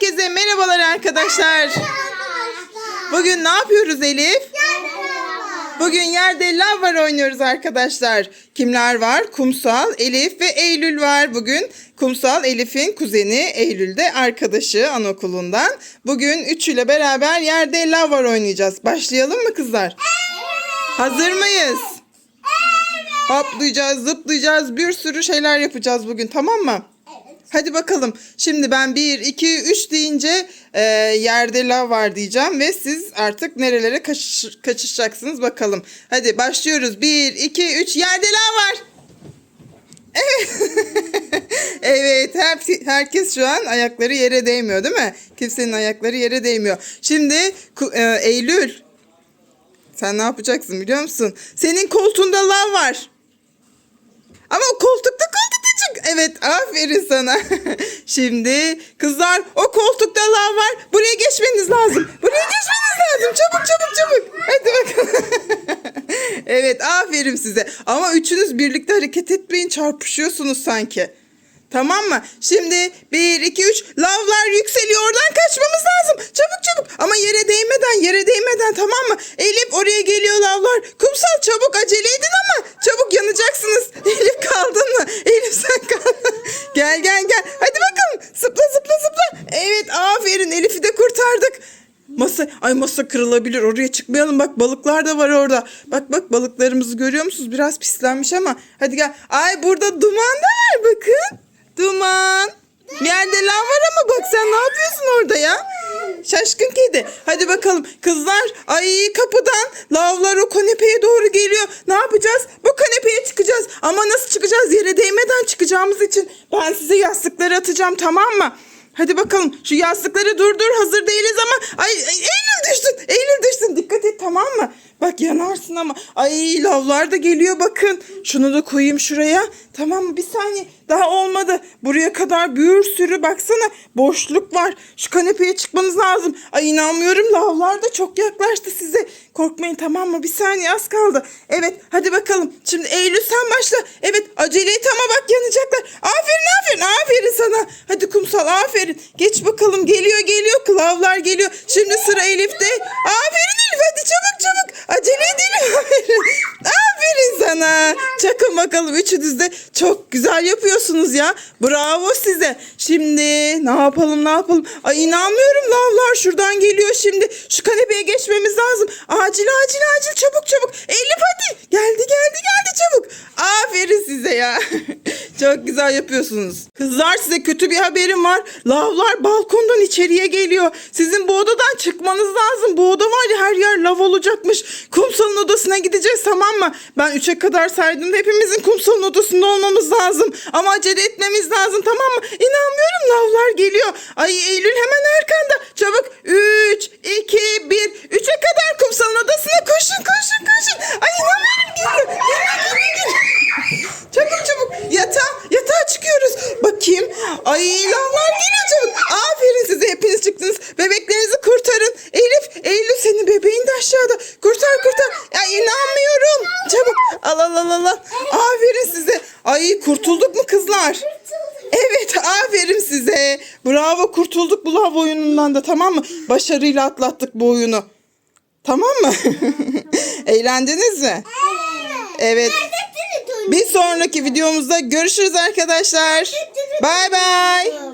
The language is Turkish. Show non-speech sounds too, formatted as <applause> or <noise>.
Herkese merhabalar arkadaşlar. Bugün ne yapıyoruz Elif? Bugün yerde lav var oynuyoruz arkadaşlar. Kimler var? Kumsal, Elif ve Eylül var bugün. Kumsal Elif'in kuzeni, Eylül de arkadaşı anaokulundan. Bugün üçüyle beraber yerde lav var oynayacağız. Başlayalım mı kızlar? Hazır mıyız? Hoplayacağız, zıplayacağız, bir sürü şeyler yapacağız bugün tamam mı? Hadi bakalım. Şimdi ben 1, 2, 3 deyince e, yerde lav var diyeceğim ve siz artık nerelere kaçış, kaçışacaksınız bakalım. Hadi başlıyoruz. 1, 2, 3 yerde lav var. Evet. <laughs> evet her, herkes şu an ayakları yere değmiyor değil mi? Kimsenin ayakları yere değmiyor. Şimdi e, Eylül sen ne yapacaksın biliyor musun? Senin koltuğunda lav var. Ama o koltukta koltukta Evet aferin sana. <laughs> Şimdi kızlar o koltukta lav var. Buraya geçmeniz lazım. Buraya geçmeniz lazım. Çabuk çabuk çabuk. Hadi bakalım. <laughs> evet aferin size. Ama üçünüz birlikte hareket etmeyin çarpışıyorsunuz sanki. Tamam mı? Şimdi 1, 2, 3 lavlar yükseliyor. Oradan kaçmamız lazım. Çabuk çabuk. Ama yere değmeden yere değmeden tamam mı? Elif oraya geliyor lavlar. Kumsal çabuk acele edin ama çabuk yanacaksınız. Elif kaldın mı? Elif sen kaldın. gel gel gel. Hadi bakalım. Zıpla zıpla zıpla. Aferin Elif'i de kurtardık. Masa, ay masa kırılabilir. Oraya çıkmayalım. Bak balıklar da var orada. Bak bak balıklarımızı görüyor musunuz? Biraz pislenmiş ama. Hadi gel. Ay burada duman da var bakın. Duman. Yerde lav var ama bak sen ne yapıyorsun orada ya? Şaşkın kedi. Hadi bakalım. Kızlar ay kapıdan lavlar o kanepeye doğru geliyor. Ne yapacağız? Bu kanepeye çıkacağız. Ama nasıl çıkacağız? Yere değmeden çıkacağımız için ben size yastıkları atacağım tamam mı? Hadi bakalım şu yastıkları durdur hazır değiliz ama ay, ay Eylül düştün Eylül düştün dikkat et tamam mı? Bak yanarsın ama. Ay lavlar da geliyor bakın. Şunu da koyayım şuraya. Tamam mı? Bir saniye daha olmadı. Buraya kadar bir sürü baksana boşluk var. Şu kanepeye çıkmanız lazım. Ay inanmıyorum lavlar da çok yaklaştı size. Korkmayın tamam mı? Bir saniye az kaldı. Evet hadi bakalım. Şimdi Eylül sen başla. Evet acele et ama bak yanacaklar. Aferin aferin aferin sana kumsal aferin. Geç bakalım geliyor geliyor. Kılavlar geliyor. Şimdi sıra Elif'te. Aferin Elif hadi çabuk çabuk. Acele edelim <laughs> aferin. Aferin sana. Çakın bakalım üçünüz de çok güzel yapıyorsunuz ya. Bravo size. Şimdi ne yapalım ne yapalım? Ay inanmıyorum. Lavlar şuradan geliyor şimdi. Şu kanepeye geçmemiz lazım. Acil acil acil. Çabuk çabuk. Elif hadi. Geldi geldi geldi. Çabuk. Aferin size ya <laughs> çok güzel yapıyorsunuz. Kızlar size kötü bir haberim var. Lavlar balkondan içeriye geliyor. Sizin bu odadan çıkmanız lazım. Bu oda var ya her yer lav olacakmış. Kumsalın odasına gideceğiz tamam mı? Ben 3'e kadar saydığımda hepimizin kumsalın odasında olmamız lazım. Ama acele etmemiz lazım tamam mı? İnanmıyorum lavlar geliyor. Ay Eylül hemen arkanda. Çabuk 3 2 1 3'e kadar kumsalın odasına koşun koşun koşun. Ay inanmıyorum geliyor geliyor geliyor geliyor çabuk çabuk yatağa yatağa çıkıyoruz bakayım ay geliyor çabuk aferin size hepiniz çıktınız bebeklerinizi kurtarın Elif Eylül senin bebeğin de aşağıda kurtar kurtar ya inanmıyorum çabuk al al al al al. aferin size ay kurtulduk mu kızlar Evet aferin size. Bravo kurtulduk bu lav oyunundan da tamam mı? Başarıyla atlattık bu oyunu. Tamam mı? <laughs> Eğlendiniz mi? Evet. Bir sonraki videomuzda görüşürüz arkadaşlar. Bye bye.